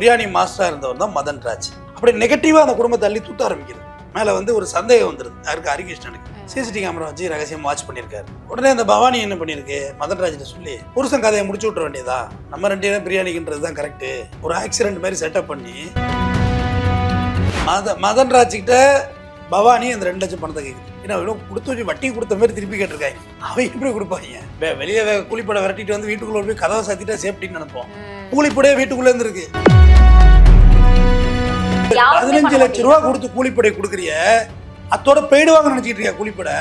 பிரியாணி மாஸ்டராக இருந்தவர் தான் மதன் ராஜ். அப்படி நெகட்டிவாக அந்த குடும்பத்தை அள்ளி தூத்த ஆரம்பிக்குது. மேலே வந்து ஒரு சந்தேகம் வந்துருது. யாருக்கு? ஹரிகிருஷ்ணனுக்கு. சிசிடிவி கேமரா வச்சு ரகசியம் வாட்ச் பண்ணியிருக்காரு. உடனே அந்த பவானி என்ன பண்ணியிருக்கு? மதன் ராஜ்கிட்ட சொல்லி புருஷன் கதையை முடிச்சு விட்ற வேண்டியதா? நம்ம ரெண்டு பேரும் பிரியாணிக்குன்றது தான் கரெக்டு ஒரு ஆக்சிடென்ட் மாதிரி செட்டப் பண்ணி மத மதன் ராஜ்கிட்ட பவானி அந்த ரெண்டு லட்சம் பணத்தை கேட்குது ஏன்னா இவ்வளோ கொடுத்து வச்சு வட்டி கொடுத்த மாதிரி திருப்பி கேட்டிருக்காங்க. அவன் எப்படி கொடுப்பாங்க? வே- வெளியே கூலிப்படை விரட்டிட்டு வந்து வீட்டுக்குள்ள போய் கதவை சாத்திட்டா சேஃப்டின்னு நினைப்போம். கூலிப்படையே வீட்டுக்குள்ள இருந்திருக்கு. பதினஞ்சு பண்ண லட்ச ரூபா கொடுத்து கூலிப்படை கொடுக்குறிய? அத்தோட போயிடுவாங்க நினைச்சிட்டு இருக்கியா கூலிப்படை?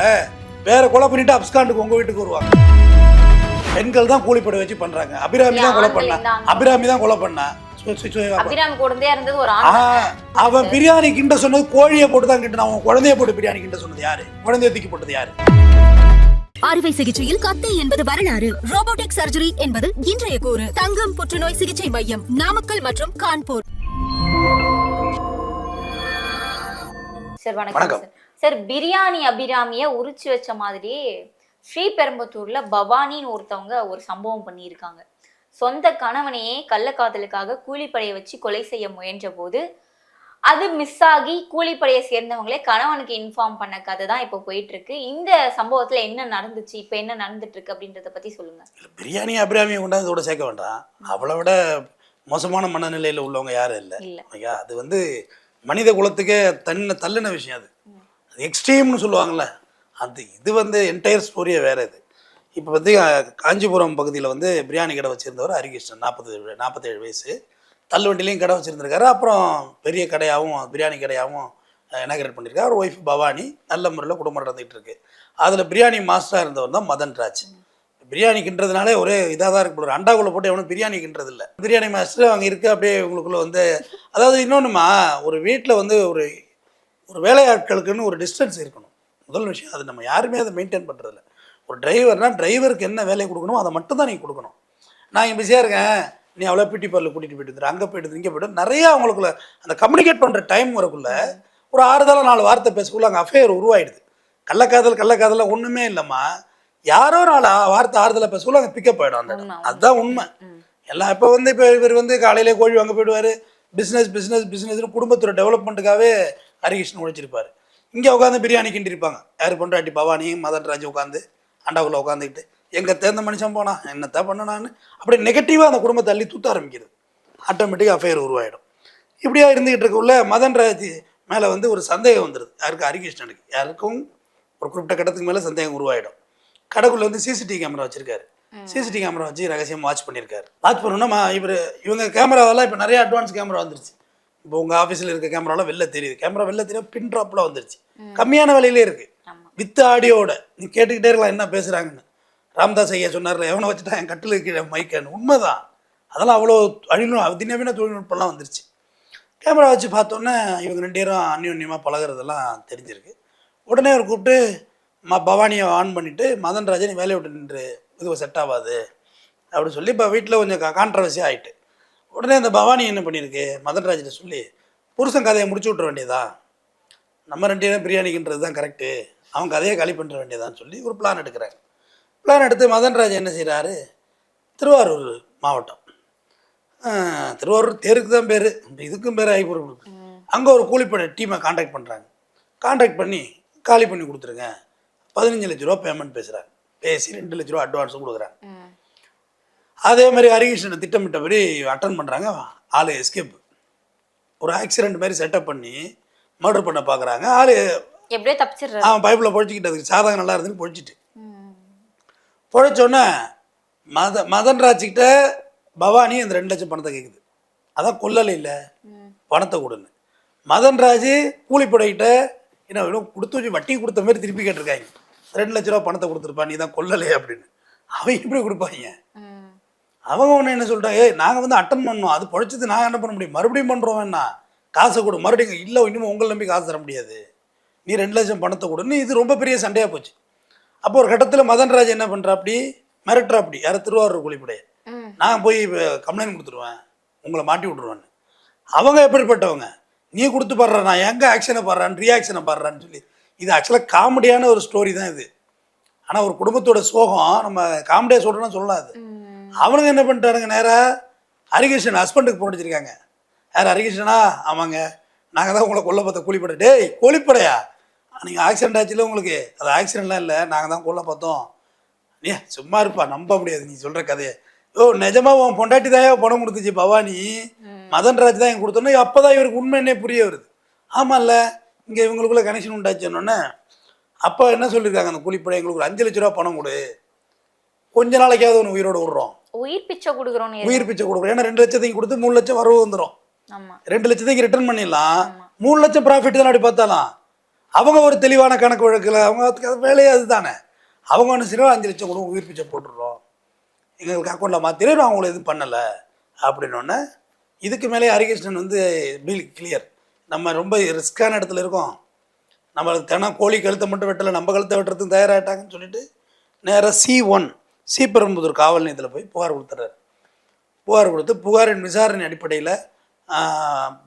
வேற கொலை பண்ணிட்டு அப்ஸ்காண்டுக்கு உங்க வீட்டுக்கு வருவாங்க. பெண்கள் தான் கூலிப்படை வச்சு பண்றாங்க. அபிராமி தான் கொலை பண்ணா. அபிராமி தான் கொலை பண்ணா. அவன் பிரியாணி கிண்ட சொன்னது கோழியை போட்டு தான் கிண்டன அவன் குழந்தைய போட்டு பிரியாணி கிண்ட சொன்னது யாரு? குழந்தைய தூக்கி போட்டது யாரு? அறுவை சிகிச்சையில் கத்தை என்பது வரலாறு. ரோபோட்டிக் சர்ஜரி என்பது இன்றைய கூறு. தங்கம் புற்றுநோய் சிகிச்சை மையம் நாமக்கல் மற்றும் கான்பூர். சார் வணக்கம். சார். சார் பிரியாணி அபிராமிய உரிச்சு வச்ச மாதிரி ஸ்ரீபெரும்புத்தூர்ல பவானின்னு ஒருத்தவங்க ஒரு சம்பவம் பண்ணியிருக்காங்க. சொந்த கணவனையே கள்ளக்காதலுக்காக கூலிப்படையை வச்சு கொலை செய்ய முயன்ற போது அது மிஸ் ஆகி கூலிப்படையை சேர்ந்தவங்களே கணவனுக்கு இன்ஃபார்ம் பண்ண கதை தான் இப்போ போயிட்டு இருக்கு இந்த சம்பவத்துல என்ன நடந்துச்சு? இப்போ என்ன நடந்துட்டு இருக்கு அப்படின்றத பத்தி சொல்லுங்க. பிரியாணி அபிராமியை கொண்டாந்து இதோட சேர்க்க வேண்டாம். அவளை விட மோசமான மனநிலையில் உள்ளவங்க யாரும் இல்லை. அது வந்து மனித குலத்துக்கே தன்ன தள்ளின விஷயம் அது. அது எக்ஸ்ட்ரீம்னு சொல்லுவாங்கள்ல அது இது வந்து என்டையர் ஸ்டோரியே வேற இது. இப்போ வந்து காஞ்சிபுரம் பகுதியில் வந்து பிரியாணி கடை வச்சுருந்தவர் ஹரிகிருஷ்ணன் நாற்பது நாற்பத்தேழு வயசு. தள்ளுவண்டிலையும் கடை வச்சுருந்துருக்காரு. அப்புறம் பெரிய கடையாகவும் பிரியாணி கடையாகவும் இனாகிரேட் பண்ணியிருக்காரு. ஒய்ஃப் பவானி நல்ல முறையில் குடும்பம் நடந்துகிட்டு இருக்கு. அதில் பிரியாணி மாஸ்டராக இருந்தவர் தான் மதன் ராஜ் பிரியாணி கின்றதுனாலே ஒரே இதாக தான் இருக்கு. ஒரு அண்டாக்குள்ளே போட்டு எவனும் பிரியாணி இல்லை பிரியாணி மாஸ்டர் அவங்க இருக்க அப்படியே உங்களுக்குள்ளே வந்து அதாவது இன்னொன்றுமா ஒரு வீட்டில் வந்து ஒரு ஒரு வேலையாட்களுக்குன்னு ஒரு டிஸ்டன்ஸ் இருக்கணும். முதல் விஷயம் அது நம்ம யாருமே அதை மெயின்டைன் பண்ணுறதில்ல ஒரு டிரைவர்னால் டிரைவருக்கு என்ன வேலையை கொடுக்கணுமோ அதை மட்டும் தான் நீங்கள் கொடுக்கணும். நான் இங்கே பிஸியாக இருக்கேன் நீ அவ்வளோ பிடி பார்ல கூட்டிகிட்டு போயிட்டு அங்கே போயிட்டு இங்கே போய்ட்டு நிறையா அவங்களுக்குள்ள அந்த கம்யூனிகேட் பண்ணுற டைம் வரக்குள்ள ஒரு ஆறுதலாக நாலு வார்த்தை பேசக்குள்ள அங்கே அஃபேர் உருவாயிடுது. கள்ளக்காதல் கள்ளக்காதல் ஒன்றுமே இல்லைம்மா. யாரோ நாலு ஆ- வார்த்தை ஆறுதலாக பேசக்குள்ள அங்கே பிக்கப் ஆகிடும் அந்த இடம். அதுதான் உண்மை. எல்லாம் இப்போ வந்து இப்போ இவர் வந்து காலையிலே கோழி வாங்க போயிடுவார். பிஸ்னஸ் பிஸ்னஸ் பிஸ்னஸ்னு குடும்பத்தோட டெவலப்மெண்ட்டுக்காகவே ஹரிகிருஷ்ணன் உழைச்சிருப்பார். இங்கே உட்காந்து பிரியாணி கிண்டிருப்பாங்க. யார் பொண்டாட்டி பவானி மதன் ராஜ் உட்காந்து அண்டாக்குள்ளே உட்காந்துக்கிட்டு எங்கே தேர்ந்த மனுஷன் போனா என்னத்தான் பண்ணனான்னு. அப்படி நெகட்டிவாக அந்த குடும்பத்தை அள்ளி தூத்த ஆரம்பிக்கிறது. ஆட்டோமேட்டிக்காக அஃபேர் உருவாயிடும். இப்படியா இருந்துகிட்டு இருக்கக்குள்ள மதன் ராஜ் மேலே வந்து ஒரு சந்தேகம் வந்துடுது யாருக்கு? ஹரிகிருஷ்ணனுக்கு. யாருக்கும்? ஒரு குறிப்பிட்ட கட்டத்துக்கு மேலே சந்தேகம் உருவாயிடும். கடைக்குள்ள வந்து சிசிடிவி கேமரா வச்சிருக்காரு. சிசிடிவி கேமரா வச்சு ரகசியம் வாட்ச் பண்ணியிருக்காரு வாட்ச் பண்ணோன்னா இவர் இவங்க கேமராவெல்லாம் இப்போ நிறைய அட்வான்ஸ் கேமரா வந்துருச்சு. இப்போ உங்கள் ஆஃபீஸில் இருக்க கேமராலாம் வெளில தெரியுது. கேமரா வெளில தெரியும் பின் ட்ராப்லாம் வந்துருச்சு. கம்மியான விலையிலே இருக்குது ஆமா. வித் ஆடியோட நீ கேட்டுக்கிட்டே இருக்கலாம் என்ன பேசுகிறாங்கன்னு ராம்தாஸ் ஐயா சொன்னார்ல எவனை வச்சுட்டா என் கட்டில் கீழே மைக்கன்னு உண்மைதான். அதெல்லாம் அவ்வளோ அழிலும் அதிநவீன தொழில்நுட்பம்லாம் வந்துருச்சு. கேமரா வச்சு பார்த்தோன்னே இவங்க ரெண்டு பேரும் அந்யோன்யமாக பழகுறதெல்லாம் தெரிஞ்சிருக்கு. உடனே அவர் கூப்பிட்டு ம பவானியை ஆன் பண்ணிவிட்டு மதன் ராஜன் வேலையை விட்டு நின்று இது செட் ஆகாது அப்படின்னு சொல்லி இப்போ வீட்டில் கொஞ்சம் கான்ட்ரவர்சி ஆயிட்டு. உடனே அந்த பவானி என்ன பண்ணியிருக்கு? மதன் ராஜிட்ட சொல்லி புருஷன் கதையை முடிச்சு விட்ற வேண்டியதா? நம்ம ரெண்டு பேரும் பிரியாணிக்குன்றது தான் கரெக்டு அவங்க கதையை காலி பண்ணுற வேண்டியதான்னு சொல்லி ஒரு பிளான் எடுக்கிறாங்க பிளான் எடுத்து மதன்ராஜ் என்ன செய்கிறாரு திருவாரூர் மாவட்டம். திருவாரூர் தேருக்கு தான் பேர். இதுக்கும் பேர் ஆகிப்போம் அங்கே ஒரு கூலிப்படை டீமை காண்டாக்ட் பண்ணுறாங்க காண்டாக்ட் பண்ணி காலி பண்ணி கொடுத்துருங்க. பதினஞ்சு லட்ச ரூபா பேமெண்ட் பேசுகிறாங்க பேசி ரெண்டு லட்ச ரூபா அட்வான்ஸும் கொடுக்குறாங்க. அதே மாதிரி ஹரிகிருஷ்ணனை திட்டமிட்டபடி அட்டன் பண்ணுறாங்க ஆள் எஸ்கேப் ஒரு ஆக்சிடென்ட் மாதிரி செட்டப் பண்ணி மர்டர் பண்ண பார்க்குறாங்க ஆள் எப்படியோ தப்பிச்சிடுறாரு. அவன் பைப்பில் பொழைச்சிக்கிட்டதுக்கு சாதகம் நல்லா இருந்துன்னு பொழைச்சிட்டு. பொழைச்சோன்னே மத மதன் ராஜ்கிட்ட பவானி அந்த ரெண்டு லட்சம் பணத்தை கேட்குது அதான் கொல்லலை இல்லை. பணத்தை கொடுன்னு. மதன் ராஜ் கூலிப்படைகிட்ட என்ன இவ்வளோ கொடுத்து வச்சு வட்டி கொடுத்த மாதிரி திருப்பி கேட்டிருக்காங்க. ரெண்டு லட்ச ரூபா பணத்தை கொடுத்துருப்பா நீ தான் கொல்லலை அப்படின்னு. அவன் எப்படி கொடுப்பாங்க. அவங்க ஒன்று என்ன சொல்லிட்டாங்க ஏய் நாங்கள் வந்து அட்டன் பண்ணோம் அது பொழைச்சது நாங்கள் என்ன பண்ண முடியும். மறுபடியும் பண்ணுறோம் வேணா காசை கொடு. மறுபடியும் இல்லை இன்னும் உங்களை நம்பி காசு தர முடியாது. நீ ரெண்டு லட்சம் பணத்தை கொடுன்னு இது ரொம்ப பெரிய சண்டையாக போச்சு. அப்போ ஒரு கட்டத்தில் மதன்ராஜ் என்ன பண்ணுறா அப்படி? மிரட்டுறா அப்படி. யாரை திருவாரூர் கூலிப்படைய ம். நான் போய் கம்ப்ளைண்ட் கொடுத்துருவேன். உங்களை மாட்டி விட்ருவேன்னு அவங்க எப்படிப்பட்டவங்க? நீ கொடுத்து பாடுற நான் எங்கே ஆக்ஷனை பாடுறான்னு ரியாக்ஷனை பாடுறான்னு சொல்லி. இது ஆக்சுவலாக காமெடியான ஒரு ஸ்டோரி தான் இது. ஆனால் ஒரு குடும்பத்தோட சோகம் நம்ம காமெடியாக சொல்கிறோன்னா ம். அவனுங்க என்ன பண்ணிட்டானுங்க நேராக ஹரிகிருஷ்ணன் ஹஸ்பண்டுக்கு போன் அடிச்சிருக்காங்க. யார் ஹரிகிருஷ்ணனா? ஆமாங்க. நாங்கள் தான் உங்களை கொல்ல பார்த்த கூலிப்படை. டேய் கூலிப்படையா? நீங்கள் ஆக்சிடென்ட் ஆச்சுல உங்களுக்கு. அது ஆக்சிடென்ட்லாம் இல்லை. நாங்கள் தான் கொல்ல பார்த்தோம். நீ சும்மா இருப்பா. நம்ப முடியாது. நீ சொல்கிற கதையை. ஓ நிஜமா உன் பொண்டாட்டி தான் பணம் கொடுத்துச்சு பவானி. மதன்ராஜ் தான் கொடுத்தோன்னே அப்போ தான் இவருக்கு உண்மை என்ன புரிய வருது. ஆமாம்ல இங்கே இவங்களுக்குள்ள கனெக்ஷன் உண்டாச்சுன்னொன்னே அப்போ என்ன சொல்லியிருக்காங்க அந்த கூலிப்படை எங்களுக்கு ஒரு அஞ்சு லட்ச ரூபா பணம் கொடு. கொஞ்ச நாளைக்காவது ஒன்று உயிரோட விடுறோம். உயிர் பிச்சை கொடுக்குறோன்னு உயிர் பிச்சை கொடுக்குறோம். ஏன்னா ரெண்டு லட்சத்தையும் கொடுத்து மூணு லட்சம் வரவு வந்துடும் ரெண்டு லட்சத்தையும் ரிட்டர்ன் பண்ணிடலாம். மூணு லட்சம் ப்ராஃபிட் தான் அப்படி பார்த்தாலாம். அவங்க ஒரு தெளிவான கணக்கு வழக்கில் அவங்க வேலையே அதுதானே. அவங்க ஒன்று சரி அஞ்சு லட்சம் கூட உயிர் பிச்சை போட்டுடுறோம். எங்களுக்கு அக்கௌண்ட்டில் மாற்றிடு அவங்கள எதுவும் பண்ணலை. அப்படின்னோடனே இதுக்கு மேலே ஹரிகிருஷ்ணன் வந்து பில் கிளியர் நம்ம ரொம்ப ரிஸ்க்கான இடத்துல இருக்கோம். நம்மளுக்கு தினம் கோழி கழுத்தை மட்டும் வெட்டலை நம்ம கழுத்தை வெட்டுறதுக்கு தயாராகிட்டாங்கன்னு சொல்லிட்டு நேராக சி ஒன் ஸ்ரீபெரும்புதூர் காவல் நிலையத்தில் போய் புகார் கொடுத்துறாரு. புகார் கொடுத்து புகாரின் விசாரணை அடிப்படையில்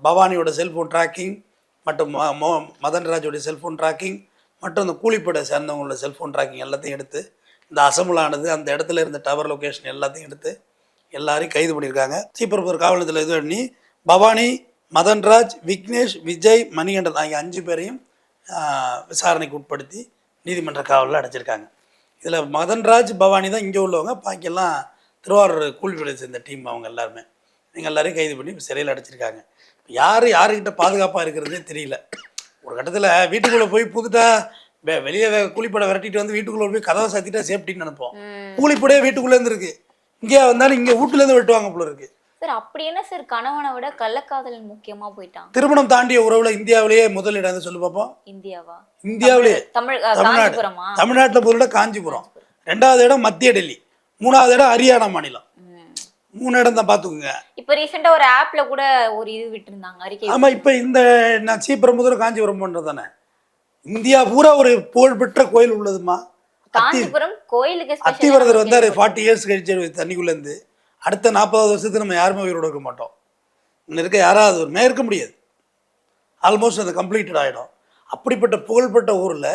பவானியோட செல்ஃபோன் ட்ராக்கிங் மற்றும் ம- மோ- மதன்ராஜோடைய செல்ஃபோன் ட்ராக்கிங் மற்றும் அந்த கூலிப்படை சேர்ந்தவங்களோட செல்ஃபோன் ட்ராக்கிங் எல்லாத்தையும் எடுத்து இந்த அசம்பிளானது அந்த இடத்துல இருந்த டவர் லொக்கேஷன் எல்லாத்தையும் எடுத்து எல்லாரையும் கைது பண்ணியிருக்காங்க. சீப்பர்பூர் காவலத்தில் இது பண்ணி பவானி மதன்ராஜ் விக்னேஷ் விஜய் மணிகண்டன் ஆகிய அஞ்சு பேரையும் விசாரணைக்கு உட்படுத்தி நீதிமன்ற காவலில் அடைச்சிருக்காங்க. இதில் மதன்ராஜ் பவானி தான் இங்கே உள்ளவங்க. பாக்கியெல்லாம் திருவாரூர் கூலிப்படை சேர்ந்த டீம் அவங்க எல்லாருமே. நீங்கள் எல்லாரையும் கைது பண்ணி சிறையில் அடைச்சிருக்காங்க. யார் யாருக்கிட்ட பாதுகாப்பாக இருக்கிறதே தெரியல. ஒரு கட்டத்தில் வீட்டுக்குள்ளே போய் புதுட்டா வெளியே கூலிப்படை விரட்டிட்டு வந்து வீட்டுக்குள்ளே போய் கதவை சாத்திட்டா சேஃப்டின்னு நினைப்போம். கூலிப்படையே வீட்டுக்குள்ளே இருந்து இருக்கு இங்கே வந்தாலும் இங்கே வீட்டுலேருந்து வெட்டுவாங்க போல இருக்கு. சார் அப்படி என்ன சார்? கணவனை விட கள்ளக்காதல் முக்கியமா போயிட்டான். திருமணம் தாண்டிய உறவுல இந்தியாவிலேயே முதலிடம் சொல்லு பார்ப்போம் இந்தியாவா? இந்தியாவிலேயே. தமிழ் தமிழ்நாட்டில் முதலிடம் காஞ்சிபுரம். ரெண்டாவது இடம் மத்திய டெல்லி. மூணாவது இடம் ஹரியானா மாநிலம். மூணு இடம் தான் பார்த்துக்குங்க இப்ப ரீசெண்டா ஒரு ஆப்ல கூட ஒரு இது விட்டுருந்தாங்க அறிக்கை ஆமாம் இப்போ இந்த நான் சீப்பரம்புதூர் காஞ்சிபுரம் பண்ணுறது தானே இந்தியா பூரா ஒரு புகழ்பெற்ற கோயில் உள்ளதுமா? காஞ்சிபுரம் கோயிலுக்கு அத்திவரதர் வந்தார் ஃபார்ட்டி இயர்ஸ் கழிச்சு தண்ணிக்குள்ளேருந்து அடுத்த நாற்பதாவது வருஷத்துக்கு நம்ம யாருமே உயிரோட இருக்க மாட்டோம். இன்னும் இருக்க யாராவது ஒரு இருக்க முடியாது. ஆல்மோஸ்ட் அது கம்ப்ளீட்டட் ஆகிடும் அப்படிப்பட்ட புகழ்பெற்ற ஊரில்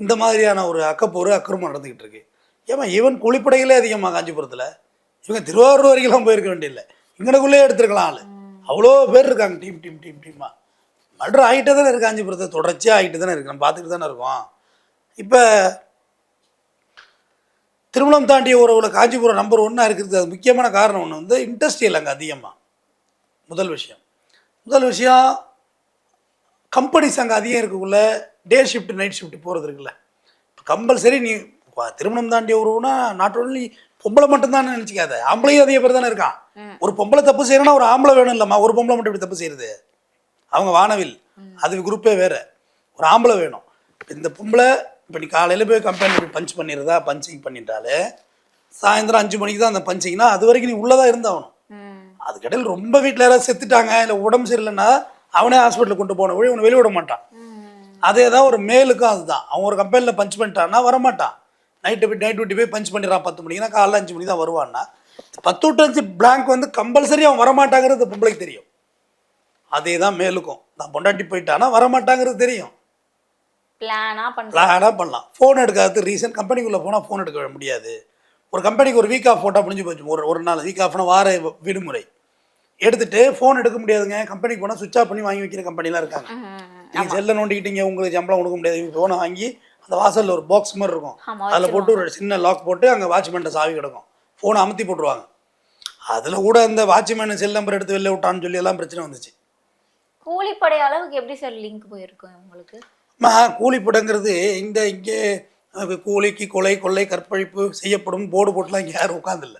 இந்த மாதிரியான ஒரு அக்கப்போர் அக்கிரமம் நடந்துக்கிட்டு இருக்கு. ஏமா ஈவன் குளிப்படைகளே அதிகமாக காஞ்சிபுரத்தில். இவங்க திருவாரூர் வரைக்கும் போயிருக்க வேண்டியதில்லை. இங்கனக்குள்ளே எடுத்துருக்கலாம் ஆள். அவ்வளோ பேர் இருக்காங்க டீம் டீம் டீம் டீமாக மர்டர் ஆகிட்டே தானே இருக்கு காஞ்சிபுரத்தை தொடர்ச்சியாக ஆகிட்டு தானே இருக்கு. நம்ம பார்த்துட்டு தானே இருக்கோம். இப்போ திருமணம் தாண்டிய உறவுல காஞ்சிபுரம் நம்பர் ஒன்னாக இருக்கிறது அது முக்கியமான காரணம் ஒன்று வந்து இண்டஸ்ட்ரியல் அங்கே அதிகமாக முதல் விஷயம். முதல் விஷயம் கம்பெனிஸ் அங்கே அதிகம் இருக்கக்குள்ள டே ஷிஃப்ட் நைட் ஷிஃப்ட் போகிறது இருக்குல்ல. கம்பல்சரி நீ திருமணம் தாண்டிய உறவுனா நாட் ஒன்லி பொம்பளை மட்டும்தான் நினச்சிக்காத. ஆம்பளையும் அதிக பேர் தானே இருக்கான். ஒரு பொம்பளை தப்பு செய்யணும்னா ஒரு ஆம்பளை வேணும் இல்லைம்மா. ஒரு பொம்பளை மட்டும் இப்படி தப்பு செய்யுது அவங்க வானவில். அது குரூப்பே வேற. ஒரு ஆம்பளை வேணும். இந்த பொம்பளை இப்போ நீ காலையில் போய் கம்பெனியில் போய் பஞ்ச் பண்ணிடுறதா பஞ்சிங் பண்ணிட்டாலே சாயந்தரம் அஞ்சு மணிக்கு தான் அந்த பஞ்சிங்னா அது வரைக்கும் நீ உள்ளதாக இருந்தாகணும். அதுக்கடையில் ரொம்ப வீட்டில் யாராவது செத்துட்டாங்க இல்லை உடம்பு சரியில்லைன்னா அவனே ஹாஸ்பிட்டலுக்கு கொண்டு போன வழி உன்னை வெளிய விட மாட்டான். அதே தான் ஒரு மேலுக்கும் அதுதான். அவன் ஒரு கம்பெனியில் பஞ்ச் பண்ணிட்டான்னா வரமாட்டான். நைட்டு போய் நைட் விட்டு போய் பஞ்ச் பண்ணிடுறான் பத்து மணிக்குனா காலைல அஞ்சு மணிக்கு தான் வருவான்னா பத்து டு அஞ்சு பிளாங்க் வந்து கம்பல்சரி அவன் வரமாட்டாங்கிறது பொம்பளைக்கு தெரியும். அதே தான் மேலுக்கும். நான் பொண்டாட்டி போயிட்டானா வரமாட்டாங்கிறது தெரியும். பிளானாக பண்ணலாம். ஃபோன் எடுக்காதது ரீசன் கம்பெனிக்குள்ளே போனால் ஃபோன் எடுக்க முடியாது. ஒரு கம்பெனிக்கு ஒரு வீக் ஆஃப் போட்டால் முடிஞ்சு போச்சு. ஒரு ஒரு நாள் வீக் ஆஃப்னா வார விடுமுறை. எடுத்துட்டு ஃபோன் எடுக்க முடியாதுங்க. கம்பெனிக்கு போனால் சுவிட்ச் ஆஃப் பண்ணி வாங்கி வைக்கிற கம்பெனிலாம் இருக்காங்க. நீங்கள் செல்லை நோண்டிக்கிட்டீங்க உங்களுக்கு சம்பளம் கொடுக்க முடியாது. ஃபோனை வாங்கி அந்த வாசலில் ஒரு பாக்ஸ் மாதிரி இருக்கும். அதில் போட்டு ஒரு சின்ன லாக் போட்டு அங்கே வாட்ச்மேன்ட்ட சாவி கிடக்கும். ஃபோனை அமுத்தி போட்டுருவாங்க. அதில் கூட அந்த வாட்ச்மேன் செல் நம்பர் எடுத்து வெளில விட்டான்னு சொல்லி எல்லாம் பிரச்சனை வந்துச்சு. கூலிப்படை அளவுக்கு எப்படி சார் லிங்க் போயிருக்கும் உங்களுக்கு? மா கூலிப்படங்கிறது இந்த இங்கே கூலிக்கு கொலை கொள்ளை கற்பழிப்பு செய்யப்படும் போர்டு போட்டுலாம் இங்கே யாரும் உட்காந்துல்ல.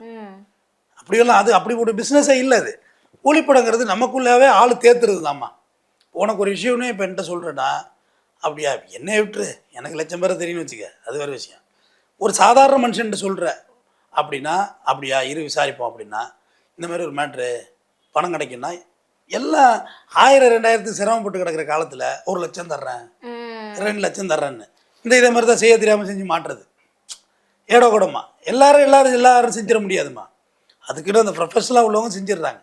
அப்படியெல்லாம் அது அப்படி ஒரு பிஸ்னஸே இல்லை அது. கூலிப்படங்கிறது நமக்குள்ளாவே ஆள் தேத்துறது தாம்மா உனக்கு ஒரு விஷயம்னு இப்போ என்கிட்ட சொல்கிறேன்னா அப்படியா என்ன விட்டுரு. எனக்கு லட்சம் பேரை தெரியும்னு வச்சுக்க அது வேறு விஷயம். ஒரு சாதாரண மனுஷன்ட்டு சொல்கிற அப்படின்னா அப்படியா இரு விசாரிப்போம் அப்படின்னா இந்த மாதிரி ஒரு மேட்ரு பணம் கிடைக்குன்னா எல்லாம் ஆயிரம் ரெண்டாயிரத்துக்கு சிரமப்பட்டு கிடக்கிற காலத்தில் ஒரு லட்சம் தர்றேன். ரெண்டு லட்சம் தர்றேன்னு. இந்த இதே மாதிரி தான் செய்ய தெரியாமல் செஞ்சு மாட்டுறது. ஏடோ கூடமா. எல்லாரும் எல்லாரும் எல்லாரும் செஞ்சிட முடியாதும்மா அதுக்குன்னு அந்த ப்ரொஃபஷனலாக உள்ளவங்க செஞ்சிடுறாங்க.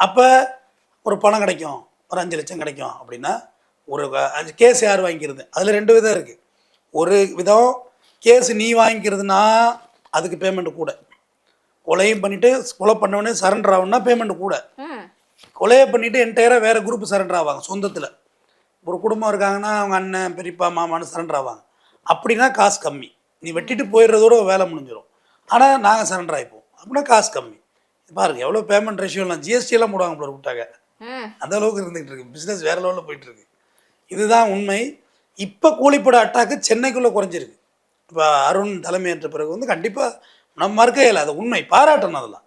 அப்போ ஒரு பணம் கிடைக்கும் ஒரு அஞ்சு லட்சம் கிடைக்கும் அப்படின்னா ஒரு அஞ்சு கேஸ் யார் வாங்கிக்கிறது? அதில் ரெண்டு விதம் இருக்குது ஒரு விதம் கேஸ் நீ வாங்கிக்கிறதுனா அதுக்கு பேமெண்ட் கூட. கொலையும் பண்ணிவிட்டு கொலை பண்ணவொடனே சரண்டர் ஆகுனா பேமெண்ட் கூட. கொலையை பண்ணிட்டு என்டையராக வேற குரூப் சரண்டர் ஆவாங்க சொந்தத்தில். ஒரு குடும்பம் இருக்காங்கன்னா அவங்க அண்ணன் பெரியப்பா மாமான்னு சரண்டர் ஆவாங்க. அப்படின்னா காசு கம்மி. நீ வெட்டிட்டு போயிடுறதோட வேலை முடிஞ்சிடும் ஆனால் நாங்கள் சரண்டர் ஆகிப்போம் அப்படின்னா காசு கம்மி. பாருங்க எவ்வளோ பேமெண்ட் ரேஷியோலாம் ஜிஎஸ்டி எல்லாம் போடுவாங்க போல விட்டாங்க அந்த அளவுக்கு இருந்துகிட்டு இருக்கு. பிஸ்னஸ் வேற லெவலில் போயிட்டு இருக்கு. இதுதான் உண்மை. இப்போ கூலிப்பட அட்டாக்கு சென்னைக்குள்ளே குறைஞ்சிருக்கு. இப்போ அருண் தலைமையேற்ற பிறகு வந்து கண்டிப்பாக நம்ம மறுக்கவே இல்லை அது உண்மை. பாராட்டணும் அதெல்லாம்.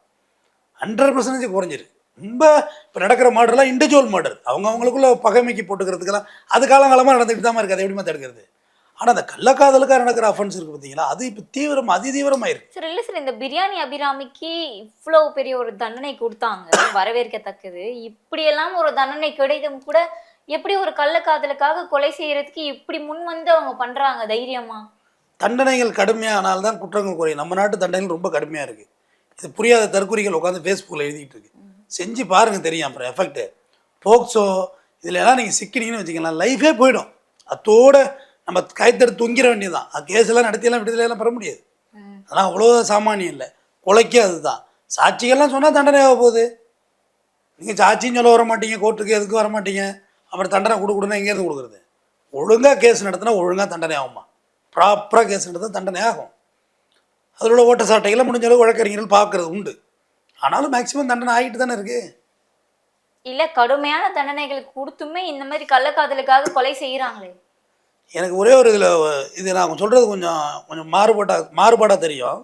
ஹண்ட்ரட் பர்சன்டேஜ் குறைஞ்சிருக்கு. ரொம்ப இப்போ நடக்கிற மர்டர்லாம் இண்டிவிஜுவல் மர்டர் அவங்க அவங்களுக்குள்ள பகைமைக்கு போட்டுக்கிறதுக்கெல்லாம் அது காலங்காலமாக நடந்துக்கிட்டு தான் இருக்குது அது எப்படிமா தடுக்கிறது? ஆனால் அந்த கள்ளக்காதலுக்காக நடக்கிற அஃபென்ஸ் இருக்குது பார்த்தீங்களா அது இப்போ தீவிரம் அதி தீவிரமாயிருக்கு சார் இல்லை சார் இந்த பிரியாணி அபிராமிக்கு இவ்வளோ பெரிய ஒரு தண்டனை கொடுத்தாங்க. வரவேற்கத்தக்கது. இப்படியெல்லாம் ஒரு தண்டனை கிடைத்தும் கூட எப்படி ஒரு கள்ளக்காதலுக்காக கொலை செய்யறதுக்கு இப்படி முன் வந்து அவங்க பண்றாங்க தைரியமா? தண்டனைகள் கடுமையானால் தான் குற்றங்கள் குறையும். நம்ம நாட்டு தண்டனைகள் ரொம்ப கடுமையாக இருக்குது இது புரியாத தற்குறிகள் உட்காந்து ஃபேஸ்புக்கில் எழுதிட்டு இருக்கு. செஞ்சு பாருங்க தெரியும் அப்புறம் எஃபெக்ட் போக்சோ இதில் எல்லாம் நீங்கள் சிக்கினீங்கன்னு வச்சுக்கலாம் லைஃபே போயிடும். அத்தோட நம்ம கைத்தெடுத்து தொங்கிட வேண்டியதுதான். கேஸ் எல்லாம் நடத்தியெல்லாம் விடுதலை எல்லாம் பெற முடியாது. அதெல்லாம் அவ்வளோ சாமானியம் இல்லை. கொலைக்கே அதுதான் சாட்சிகள்லாம் சொன்னால் தண்டனை ஆக போகுது. நீங்கள் சாட்சியும் சொல்ல வர மாட்டீங்க கோர்ட்டுக்கு எதுக்கு வர மாட்டீங்க அப்புறம் தண்டனை கொடுக்கணும்னா எங்கேருந்து கொடுக்குறது? ஒழுங்காக கேஸ் நடத்தினா ஒழுங்காக தண்டனை ஆகுமா? ப்ராப்பராக கேஸ் நடத்தினா தண்டனை ஆகும். அதில் உள்ள ஓட்ட சாட்டைகளை முடிஞ்ச அளவு வழக்கறிஞர்கள் பார்க்கறது உண்டு. ஆனாலும் மேக்ஸிமம் தண்டனை ஆகிட்டு தானே இருக்குது இல்ல கடுமையான தண்டனைகள் கொடுத்துமே இந்த மாதிரி கள்ளக்காதலுக்காக கொலை செய்யறாங்களே எனக்கு ஒரே ஒரு இதில் இது நான் சொல்கிறது கொஞ்சம் கொஞ்சம் மாறுபாட்டா மாறுபாடாக தெரியும்.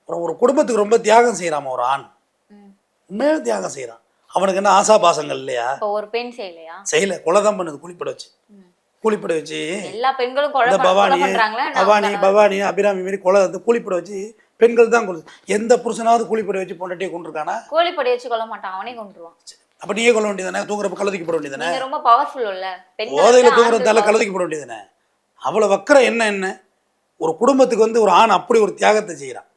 அப்புறம் ஒரு குடும்பத்துக்கு ரொம்ப தியாகம் செய்கிறான் ஒரு ஆண். ம். உண்மையாக தியாகம் செய்கிறான் அவனுக்கு என்ன ஆசா பாசங்கள் இல்லையா? ஒரு பெண் செய்யலையா? செய்யல. கொலை தான் பண்ணுது. கூலிப்பட வச்சு. கூலிப்பட வச்சு. எல்லா பெண்களும் பவானி பவானி? பவானி அபிராமி மாரி கொலை வந்து கூலிப்பட வச்சு பெண்கள் தான் கொலை எந்த புருஷனாவது கூலிப்பட வச்சு பொண்டாட்டியை கொண்டிருக்கானா கோழிப்படை வச்சு கொல்ல மாட்டான். அவனே கொண்டுருவான் அப்ப நீயே கொல்ல வேண்டியதானே தூங்குறப்ப கலதிக்கு போட வேண்டியதானே நீங்க ரொம்ப பவர்ஃபுல் இல்ல. போதையில தூங்குறதால கலதிக்கு போட வேண்டியதானே அவ்வளோ வக்கர என்ன என்ன? ஒரு குடும்பத்துக்கு வந்து ஒரு ஆண் அப்படி ஒரு தியாகத்தை செய்கிறான்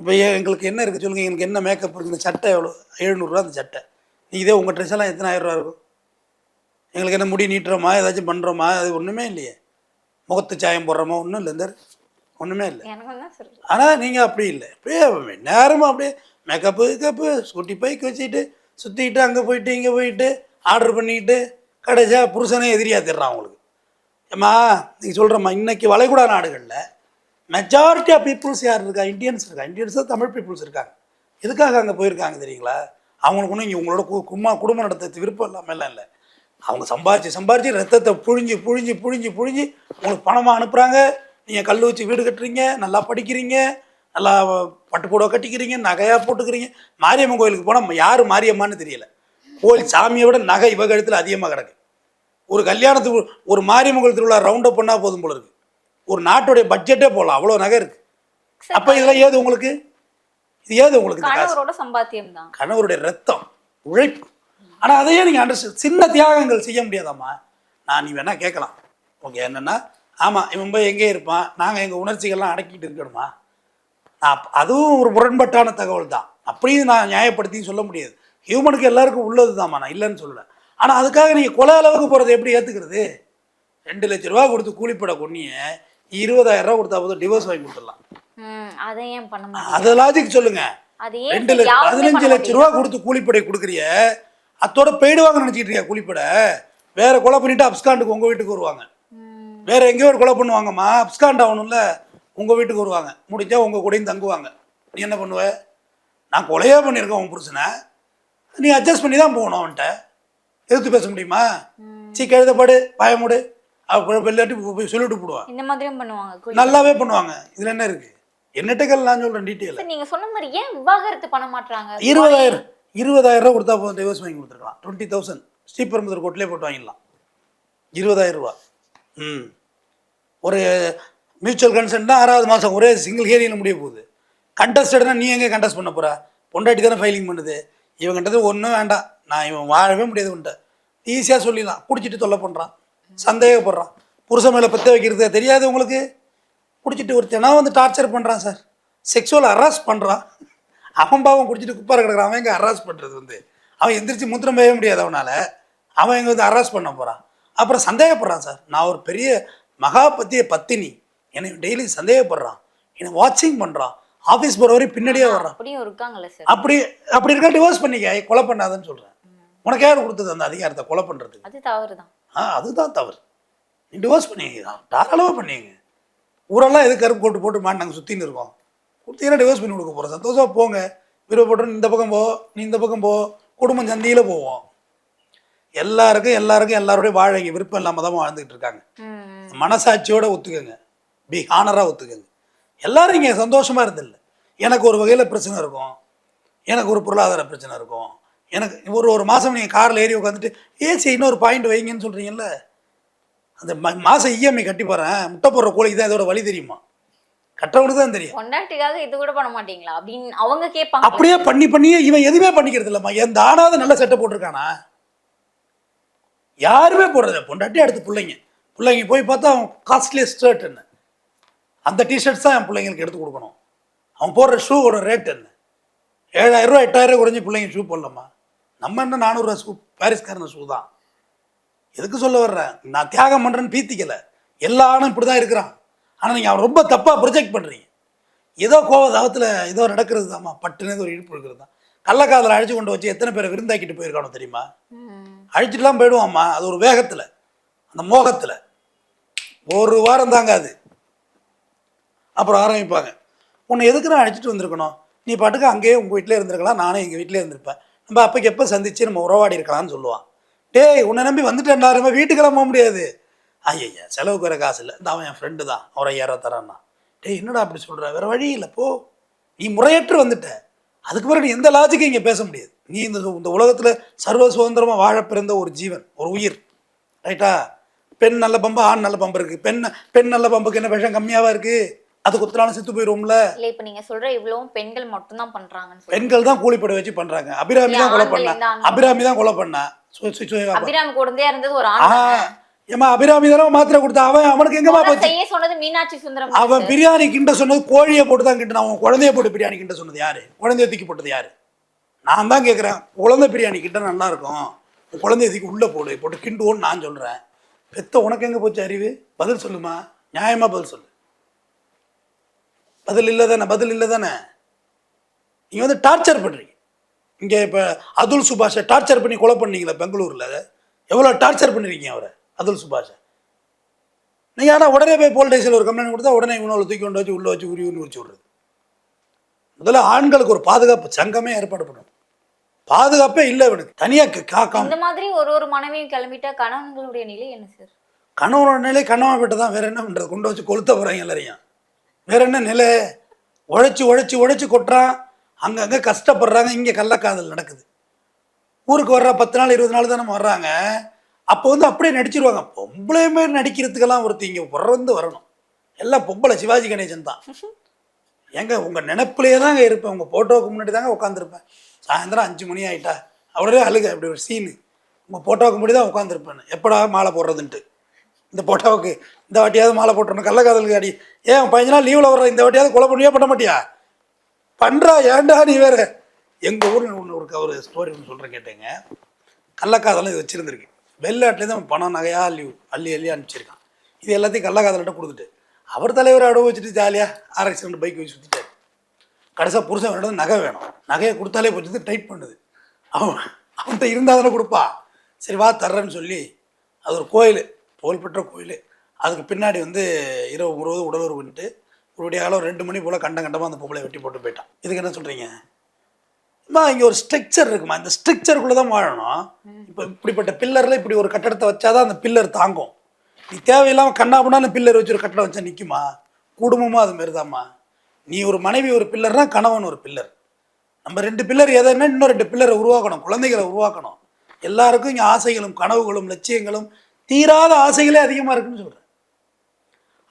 இப்போ எங்களுக்கு என்ன இருக்குது சொல்லுங்க. எங்களுக்கு என்ன மேக்கப் இருக்குது இந்த சட்டை எவ்வளோ எழுநூறுரூவா அந்த சட்டை. நீ இதே உங்கள் ட்ரெஸ் எல்லாம் எத்தனை ஆயிரம் ரூபா இருக்கும்? எங்களுக்கு என்ன முடி நீட்டுறோமா? ஏதாச்சும் பண்ணுறோமா அது ஒன்றுமே இல்லையே. முகத்து சாயம் போடுறோமா? ஒன்றும் இல்லை இந்த ஒன்றுமே இல்லை. ஆனால் நீங்கள் அப்படி இல்லை. அப்படியே நேரமாக அப்படியே மேக்கப்பு கப்பு ஸ்கூட்டி பைக் வச்சுட்டு சுற்றிக்கிட்டு அங்கே போயிட்டு இங்கே போயிட்டு ஆர்டர் பண்ணிக்கிட்டு கடைசியா புருஷனே எதிரியாக திடுறான் அவங்களுக்கு. ஏம்மா நீங்கள் சொல்கிறம்மா இன்னைக்கு வளைகுடா நாடுகளில் மெஜாரிட்டி ஆஃப் பீப்புள்ஸ் யார் இருக்கா? இந்தியன்ஸ் இருக்கா? இந்தியன்ஸ் தான் தமிழ் பீப்புள்ஸ் இருக்காங்க. எதுக்காக அங்கே போயிருக்காங்க தெரியுங்களா? அவங்களுக்கு ஒன்றும் இங்கே உங்களோட கு- கும்மா குடும்பம் நடத்துறது விருப்பம் இல்லாமல்லாம் இல்லை. அவங்க சம்பாரிச்சு சம்பாரிச்சு ரத்தத்தை புழிஞ்சு புழிஞ்சு புழிஞ்சு புழிஞ்சு உங்களுக்கு பணமாக அனுப்புகிறாங்க நீங்கள் கல் வச்சு வீடு கட்டுறீங்க நல்லா படிக்கிறீங்க நல்லா பட்டு புடவை கட்டிக்கிறீங்க நகையாக போட்டுக்கிறீங்க. மாரியம்மன் கோயிலுக்கு போனால் யார் மாரியம்மான்னு தெரியல. கோயில் சாமியை விட நகை இவ கழுத்தில் அதிகமாக கிடக்கு. ஒரு கல்யாணத்துக்கு ஒரு மாரியம்மன் கோயில் திருவிழா ரவுண்ட் அப் பண்ணால் போதும் போல இருக்கு. ஒரு நாட்டுடைய பட்ஜெட்டே போகலாம் அவ்வளோ நகை இருக்கு. அப்போ இதெல்லாம் ஏது உங்களுக்கு? இது ஏது உங்களுக்கு இந்த காசு? கணவரோட சம்பாத்தியம் தான் கணவருடைய ரத்தம் உழைப்பு. ஆனால் அதையே நீங்கள் அண்டர்ஸ்ட் சின்ன தியாகங்கள் செய்ய முடியாதாம்மா? நான் நீ வேணால் கேட்கலாம். ஓகே என்னென்னா ஆமாம் இவன் போய் எங்கே இருப்பான்? நாங்கள் எங்கள் உணர்ச்சிகள்லாம் அடக்கிட்டு இருக்கணுமா? நான் அதுவும் ஒரு முரண்பட்டான தகவல் தான் அப்படியும் நான் நியாயப்படுத்தி சொல்ல முடியாது. ஹியூமனுக்கு எல்லாருக்கும் உள்ளது தான்மா நான் இல்லைன்னு சொல்லலை. ஆனால் அதுக்காக நீங்கள் கொலை அளவுக்கு போகிறத எப்படி ஏற்றுக்கிறது ரெண்டு லட்ச ரூபா கொடுத்து கூலிப்பட கொன்னிய இருபதாயிரம் ரூபா கொடுத்தா போதும் டிவோர்ஸ் வாங்கி கொடுத்துடலாம். அதை லாஜிக் சொல்லுங்க. ரெண்டு லட்சம் பதினஞ்சு பண்ண லட்ச ரூபா கொடுத்து கூலிப்படை கொடுக்குறிய அத்தோட போயிடுவாங்க நினச்சிட்டு இருக்கியா கூலிப்படை? வேற கொலை பண்ணிட்டு அப்ஸ்காண்டுக்கு உங்க வீட்டுக்கு வருவாங்க. வேற எங்கேயோ ஒரு கொலை பண்ணுவாங்கம்மா. அப்ஸ்காண்ட் ஆகணும்ல. உங்க வீட்டுக்கு வருவாங்க. முடிஞ்சா உங்க கூடயும் தங்குவாங்க. நீ என்ன பண்ணுவ? நான் கொலையே பண்ணியிருக்கேன் உன் புருஷனை. நீ அட்ஜஸ்ட் பண்ணி தான் போகணும் அவன்கிட்ட. எதிர்த்து பேச முடியுமா? சீ கழுதப்பாடு பயமுடு வெள்ளாட்டி போய் சொல்லிட்டு போடுவான் இந்த மாதிரியும் பண்ணுவாங்க நல்லாவே பண்ணுவாங்க. இதுல என்ன இருக்கு? என்னட்டுக்கள் நான் சொல்றேன் டீட்டெயில் சார் நீங்க சொன்ன மாதிரி ஏன் விவாகரத்து பண்ண மாட்டாங்க இருபதாயிரம் இருபதாயிரம் ரூபா கொடுத்தா போதும் டிவோர்ஸ் வாங்கி கொடுத்துருக்கலாம். டுவெண்ட்டி தௌசண்ட் ஸ்ரீபெரும்புதூர் கோட்டிலே போட்டு வாங்கிடலாம். இருபதாயிரம் ரூபா. ம். ஒரு மியூச்சுவல் கன்சென்ட்னா ஆறாவது மாதம் ஒரே சிங்கிள் ஹியரிங்கில் முடிய போகுது. கண்டஸ்டட்னா நீ எங்கே கண்டஸ்ட் பண்ண போகிற பொண்டாட்டி தானே ஃபைலிங் பண்ணுது. இவங்கிட்டது ஒன்றும் வேண்டாம். நான் இவன் வாழவே முடியாது உன்ட்ட ஈஸியாக சொல்லிடலாம். குடிச்சிட்டு தொல்லை பண்ணுறான் சந்தேகப்படுறான். புருஷன் மேலே பற்ற வைக்கிறது தெரியாது உங்களுக்கு? குடிச்சிட்டு ஒருத்தனா வந்து டார்ச்சர் பண்ணுறான் சார் செக்ஷுவல் ஹராஸ் பண்ணுறான் அவன் பாவம் குடிச்சிட்டு குப்பார கிடக்குறான். அவன் எங்கே ஹராஸ் பண்ணுறது வந்து? அவன் எந்திரிச்சு மூத்திரம் பெய்ய முடியாது அவனால். அவன் எங்கே வந்து ஹராஸ் பண்ண போகிறான் அப்புறம் சந்தேகப்படுறான் சார் நான் ஒரு பெரிய மகா பத்திய பத்தினி. என்னை டெய்லி சந்தேகப்படுறான். என்னை வாட்சிங் பண்ணுறான் ஆஃபீஸ் போகிற வரையும் பின்னாடியே வர்றான். அப்படியும் இருக்காங்கல்ல சார் அப்படி அப்படி இருக்கா டிவோர்ஸ் பண்ணிக்க? கொலை பண்ணாதன்னு சொல்கிறேன் உனக்கு யார் கொடுத்தது அந்த அதிகாரத்தை கொலை பண்ணுறதுக்கு அது தவறுதான். ஆ அதுதான் தவறு. நீ டிவோர்ஸ் பண்ணிங்க தாராளமாக பண்ணிங்க ஊரெல்லாம் எது கருப்பு கோட்டு போட்டு மாட்டி நாங்கள் சுற்றின்னு இருக்கோம். கொடுத்தீங்கன்னா டிவோர்ஸ் பண்ணி கொடுக்க போகிறோம் சந்தோஷமாக போங்க. விருப்பப்பட்டு இந்த பக்கம் போ நீ இந்த பக்கம் போ. குடும்பம் சந்தியில் போவோம். எல்லாருக்கும் எல்லாருக்கும் எல்லாருடைய வாழ விருப்பம் இல்லாமல் தான் வாழ்ந்துக்கிட்டு இருக்காங்க. மனசாட்சியோட ஒத்துக்கங்க. பி ஹானராக ஒத்துக்கங்க. எல்லாரும் இங்கே சந்தோஷமாக இருந்தில்ல எனக்கு ஒரு வகையில் பிரச்சனை இருக்கும். எனக்கு ஒரு பொருளாதார பிரச்சனை இருக்கும். எனக்கு ஒரு ஒரு மாதம் நீங்கள் காரில் ஏறி உட்காந்துட்டு ஏசி இன்னொரு பாயிண்ட் வைங்கன்னு சொல்கிறீங்கல்ல அந்த ம- மாசம் இஎம்ஐ கட்டி போகிறேன் முட்டை போடுற கோழிக்கு தான் இதோட வழி தெரியுமா? கட்டவனுக்கு தான் தெரியும். பொண்டாட்டிக்காக இது கூட பண்ண மாட்டீங்களா? அப்படின்னு அவங்க கேட்பாங்க. அப்படியே பண்ணி பண்ணியே இவன் எதுவுமே பண்ணிக்கிறது இல்லைம்மா. எந்த ஆனாவது நல்ல சட்டை போட்டிருக்கானா? யாருமே போடுறது பொண்டாட்டி அடுத்து பிள்ளைங்க. பிள்ளைங்க போய் பார்த்தா அவன் காஸ்ட்லியஸ்ட் ஷர்ட் என்ன? அந்த டிஷர்ட்ஸ் தான் என் பிள்ளைங்களுக்கு எடுத்து கொடுக்கணும். அவன் போடுற ஷூவோட ரேட் என்ன? எட்டாயிரம் ரூபா குறைஞ்சி பிள்ளைங்க ஷூ போடலாமா? நம்ம என்ன நானூறுரூவா ஷூ பாரிஸ்காரன ஷூ தான். எதுக்கு சொல்ல வர்றேன் நான் தியாகம் பண்ணுறேன்னு பீத்திக்கல. எல்லா ஆணும் இப்படி தான் இருக்கிறான். ஆனால் நீங்கள் அவன் ரொம்ப தப்பாக ப்ரொஜெக்ட் பண்ணுறீங்க ஏதோ கோவ தாவத்தில் ஏதோ நடக்கிறது தாம்மா பட்டுன்னு ஒரு இழுப்பு இருக்கிறது? தான் கள்ளக்காதலை அழைச்சி கொண்டு வச்சு எத்தனை பேரை விருந்தாக்கிட்டு போயிருக்கானோ தெரியுமா. அழிச்சிட்டுலாம் போயிடுவாம்மா. அது ஒரு வேகத்தில். அந்த மோகத்தில். ஒரு வாரம் தாங்காது. அப்புறம் ஆரம்பிப்பாங்க. உன்னை எதுக்கு நான் அழைச்சிட்டு வந்திருக்கணும்? நீ பாட்டுக்கு அங்கேயே உங்கள் வீட்டிலே இருந்திருக்கலாம் நானும் எங்கள் வீட்டிலே இருந்திருப்பேன். நம்ம அப்போக்கு எப்போ சந்திச்சு நம்ம உறவாடி இருக்கலாம்னு சொல்லுவான். டேய் உன்னை நம்பி வந்துட்டேன்டா நம்ம வீட்டுக்கெல்லாம் போக முடியாது. ஐயய்யா செலவுக்கு வர காசு இல்லை. இந்த அவன் என் ஃப்ரெண்டு தான். அவரை ஐயாயிரம் தரான்னா. டேய் என்னடா அப்படி சொல்கிற வேறு வழி இல்லை. போ. நீ முறையற்று வந்துட்ட. அதுக்கு பிறகு நீ எந்த லாஜிக்கும் இங்கே பேச முடியாது. நீ இந்த இந்த உலகத்தில் சர்வ சுதந்திரமாக வாழ பிறந்த ஒரு ஜீவன் ஒரு உயிர். ரைட்டா பெண் நல்ல பம்பு ஆண் நல்ல பம்பு இருக்குது பெண் பெண் நல்ல பம்புக்கு என்ன விஷம் கம்மியாவா இருக்குது அது குத்துனாலும் செத்து போயிடுவோம்ல இல்ல இப்ப நீங்க சொல்ற இவ்வளவும் பெண்கள் மட்டும்தான் பண்றாங்கன்னு சொல்றீங்க. பெண்கள் தான் கூலிப்படை வச்சு பண்றாங்க. அபிராமி தான் கொலை பண்ணா? அபிராமி தான் கொலை பண்ணா. அபிராமி கூடந்தே இருந்தது ஒரு ஆண் தானே? ஏமா அபிராமி தானே மாத்திரை கொடுத்தா? அவன் அவனுக்கு எங்கம்மா போச்சு? சொன்னது மீனாட்சி சுந்தரம் அவன் பிரியாணி கிண்ட சொன்னது கோழியை போட்டு தான் கிண்டினான் அவன் குழந்தைய போட்டு பிரியாணி கிண்ட சொன்னது யாரு? குழந்தைய தூக்கி போட்டது யாரு? நான் தான் கேட்குறேன் குழந்தை பிரியாணி கிட்ட நல்லா இருக்கும். குழந்தைய தூக்கி உள்ளே போடு போட்டு கிண்டுவோன்னு நான் சொல்கிறேன் பெத்த உனக்கு எங்கே போச்சு அறிவு? பதில் சொல்லுமா? நியாயமாக பதில் சொல்லு. பதில் இல்லை தானே பதில் இல்லை தானே நீங்கள் வந்து டார்ச்சர் பண்ணுறீங்க இங்கே இப்போ அதுல் சுபாஷை டார்ச்சர் பண்ணி கொலை பண்ணீங்களே பெங்களூரில்? எவ்வளோ டார்ச்சர் பண்ணிருக்கீங்க அவரை? அதுல் சுபாஷை. நீங்கள் ஆனால் உடனே போய் போலீஸில் ஒரு கம்ப்ளைண்ட் கொடுத்தா உடனே இவனை தூக்கி கொண்டு வச்சு உள்ளே வச்சு உரி உரி உரிச்சு விடுறது முதல்ல ஆண்களுக்கு ஒரு பாதுகாப்பு சங்கமே ஏற்பாடு பண்ணணும். பாதுகாப்பே இல்லை இவனுக்கு. தனியாக காக்காம இந்த மாதிரி ஒரு ஒரு மனைவியும் கிளம்பிட்டா கணவன்களுடைய நிலை என்ன சார் கணவனோட நிலை கணவன் விட்டு தான் வேற என்ன பண்ணுறது கொண்டு வச்சு கொளுத்த போகிறாங்க எல்லாரையும். வேற என்ன நிலை? உழைச்சி உழைச்சி உழைச்சி கொட்டுறான். அங்கங்கே கஷ்டப்படுறாங்க. இங்கே கள்ளக்காதல் நடக்குது. ஊருக்கு வர்ற பத்து நாள் இருபது நாள் தானே வர்றாங்க. அப்போ வந்து அப்படியே நடிச்சிருவாங்க. பொம்பளையுமே நடிக்கிறதுக்கெல்லாம் ஒருத்தர் இங்கே பிறந்து வரணும். எல்லாம் பொம்பளை சிவாஜி கணேசன் தான். ஏங்க உங்கள் நினப்பிலேயே தாங்க இருப்பேன் உங்கள் ஃபோட்டோவுக்கு முன்னாடி தாங்க உட்காந்துருப்பேன் சாயந்தரம் அஞ்சு மணி ஆயிட்டா அவரே அழுக அப்படி ஒரு சீனு உங்கள் போட்டோவுக்கு முன்னாடி தான் உட்காந்துருப்பேன் எப்படா மாலை போடுறதுன்ட்டு. இந்த போட்டோவுக்கு இந்த வாட்டியாவது மாலை போட்டுருணும் கள்ளக்காதலுக்கு அடி. ஏன் பதினஞ்சு நாள் லீவில் வர்ற இந்த வாட்டியாவது கொலை பண்ணியே பண்ண மாட்டியா? பண்ணுறா ஏன்டா நீ வேறு? எங்கள் ஊரில் ஒன்று ஒரு ஒரு ஸ்டோரி ஒன்று சொல்கிறேன் கேட்டேங்க. கள்ளக்காதலும் இது வச்சுருந்துருக்கு. வெளிநாட்டிலேருந்து அவன் பணம் நகையா அள்ளி அள்ளி அள்ளி அனுப்பிச்சிருக்கான். இது எல்லாத்தையும் கள்ளக்காதல்கிட்ட கொடுத்துட்டு. அவர் தலைவர் அனுபவிச்சுட்டு ஜாலியாக ஆர்எக்ஸ் ரெண்டு பைக் வச்சு சுற்றிட்டார் கடைசியாக புருஷன் வேணும் நகை வேணும். நகையை கொடுத்தாலே போச்சு டைட் பண்ணுது. அவன் அவன்கிட்ட இருந்தால் தானே கொடுப்பா. சரி வா தர்றேன்னு சொல்லி அது ஒரு கோயில் புகழ்பெற்ற கோயில். அதுக்கு பின்னாடி வந்து இரவு முழுவதும் உடலுறவு பண்ணிட்டு ஒரு காலம் ரெண்டு மணி போல் கண்ட கண்டமாக அந்த பொம்பளை வெட்டி போட்டு போயிட்டான். இதுக்கு என்ன சொல்கிறீங்க அம்மா இங்கே ஒரு ஸ்ட்ரக்சர் இருக்குமா? இந்த ஸ்ட்ரக்சருக்குள்ளே தான் வாழணும். இப்போ இப்படிப்பட்ட பில்லரில் இப்படி ஒரு கட்டடத்தை வச்சாதான் அந்த பில்லர் தாங்கும். நீ தேவையில்லாமல் கண்ணா போனால் அந்த பில்லர் வச்சு ஒரு கட்டடம் வச்சா நிற்குமா குடும்பமும் அது மாரி தான்மா நீ ஒரு மனைவி ஒரு பில்லர்னா கணவன் ஒரு பில்லர் நம்ம ரெண்டு பில்லர் எதுன்னா இன்னும் ரெண்டு பில்லரை உருவாக்கணும் குழந்தைகளை உருவாக்கணும். எல்லாருக்கும் இங்கே ஆசைகளும் கனவுகளும் லட்சியங்களும் தீராத ஆசைகளே அதிகமாக இருக்குன்னு சொல்கிறேன்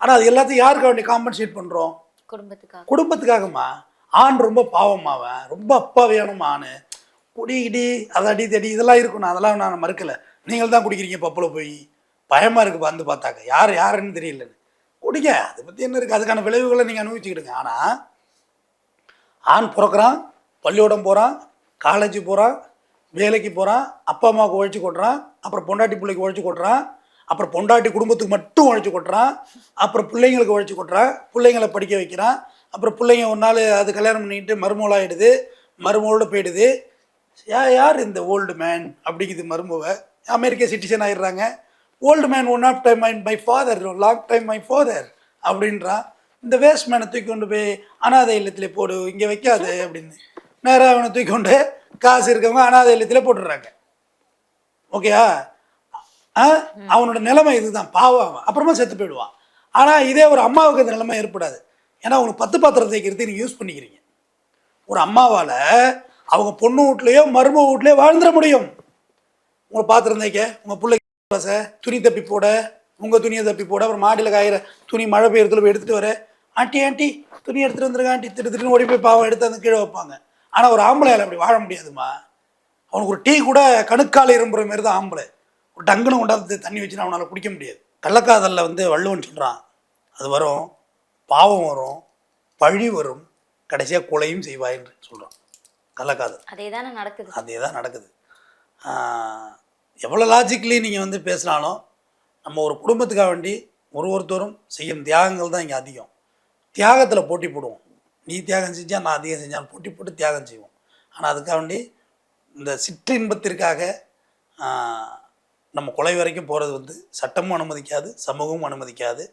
ஆனால் அது எல்லாத்தையும் யாருக்கு வேண்டி காம்பன்சேட் பண்ணுறோம் குடும்பத்துக்காக. குடும்பத்துக்காகம்மா. ஆண் ரொம்ப பாவமாவன் ரொம்ப அப்பாவியானும் ஆண். குடி இடி அதை அடி தடி இதெல்லாம் இருக்கும். நான் அதெல்லாம் நான் மறுக்கலை. நீங்கள் தான் குடிக்கிறீங்க பப்பில் போய். பயமாக இருக்குது வந்து பார்த்தாக்க. யார் யாருன்னு தெரியலன்னு. பிடிக்க அதை பற்றி என்ன இருக்குது அதுக்கான விளைவுகளை நீங்கள் அனுபவிச்சுக்கிடுங்க. ஆனால் ஆண் பிறக்கிறான் பள்ளிக்கூடம் போகிறான் காலேஜ் போகிறான் வேலைக்கு போகிறான் அப்பா அம்மாவுக்கு உழைச்சி கொட்டுறான் அப்புறம் பொண்டாட்டி பிள்ளைக்கு உழைச்சி கொட்டுறான் அப்புறம் பொண்டாட்டி குடும்பத்துக்கு மட்டும் உழைச்சி கொட்டுறான் அப்புறம் பிள்ளைங்களுக்கு உழைச்சி கொட்டுறான் பிள்ளைங்களை படிக்க வைக்கிறான் அப்புறம் பிள்ளைங்க ஒரு நாள் அது கல்யாணம் பண்ணிக்கிட்டு மருமூலாயிடுது மருமகளோட போயிடுது. யா யார் இந்த ஓல்டு மேன் அப்படிங்குது மருமவை அமெரிக்க சிட்டிசன் ஆயிடுறாங்க. Old man one of time my father long time my father அப்படின்றான் இந்த வேஸ்ட் மேனை தூக்கி கொண்டு போய் அனாதை இல்லத்திலே போடு இங்கே வைக்காது அப்படின்னு. நேராக அவனை தூக்கி கொண்டு காசு இருக்கவங்க அனாதை இல்லத்திலே போட்டுடுறாங்க. ஓகேயா அவனோட நிலைமை இதுதான் பாவம் அப்புறமா செத்து போயிடுவான். ஆனால் இதே ஒரு அம்மாவுக்கு அந்த நிலைமை ஏற்படாது. ஏன்னா அவங்களுக்கு பத்து பாத்திரம் தேய்க்கிறது நீங்கள் யூஸ் பண்ணிக்கிறீங்க. ஒரு அம்மாவால் அவங்க பொண்ணு வீட்லேயோ மரும வீட்லேயோ வாழ்ந்துட முடியும். உங்களை பாத்திரம் தேய்க்க உங்கள் பிள்ளைக்கு துணி தப்பி போட உங்கள் துணியை தப்பி போட அப்புறம் மாடியில் காயிற துணி மழை பெய்யறதுல போய் எடுத்துகிட்டு வர. ஆண்டி ஆண்டி துணி எடுத்துகிட்டு வந்துருங்க ஆண்டி. திட்டு திட்டுன்னு ஓடி போய் பாவம் எடுத்து அந்த கீழே வைப்பாங்க. ஆனால் ஒரு ஆம்பளையால் அப்படி வாழ முடியாதும்மா. அவனுக்கு ஒரு டீ கூட கணுக்கால் இரும்புற மாதிரி தான் ஆம்பளை. ஒரு டங்குன்னு கொண்டாந்து தண்ணி வச்சுன்னா அவனால் குடிக்க முடியாது. கள்ளக்காதலில் வந்து வள்ளுவன் சொல்கிறான் அது வரும் பாவம் வரும் பழி வரும் கடைசியாக கொலையும் செய்வாய் என்று சொல்கிறான் கள்ளக்காதல். அதே தானே நடக்குது. அதே தான் நடக்குது எவ்வளோ லாஜிக்கலி நீங்கள் வந்து பேசினாலும் நம்ம ஒரு குடும்பத்துக்காக வேண்டி ஒரு ஒருத்தரும் செய்யும் தியாகங்கள் தான் இங்கே அதிகம். தியாகத்தில் போட்டி போடுவோம். நீ தியாகம் செஞ்சால் நான் அதிகம் செஞ்சாலும் போட்டி போட்டு தியாகம் செய்வோம். ஆனால் அதுக்காக வேண்டி இந்த சிற்றின்பத்திற்காக நம்ம கொலை வரைக்கும் போகிறது வந்து சட்டமும் அனுமதிக்காது சமூகமும் அனுமதிக்காது.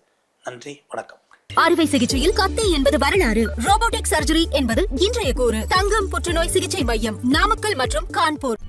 நன்றி வணக்கம். அறுவை சிகிச்சையில் கத்தை என்பது வரலாறு. ரோபோட்டிக் சர்ஜரி என்பது இன்றைய கூறு. தங்கம் புற்றுநோய் சிகிச்சை மையம் நாமக்கல் மற்றும் கான்பூர்.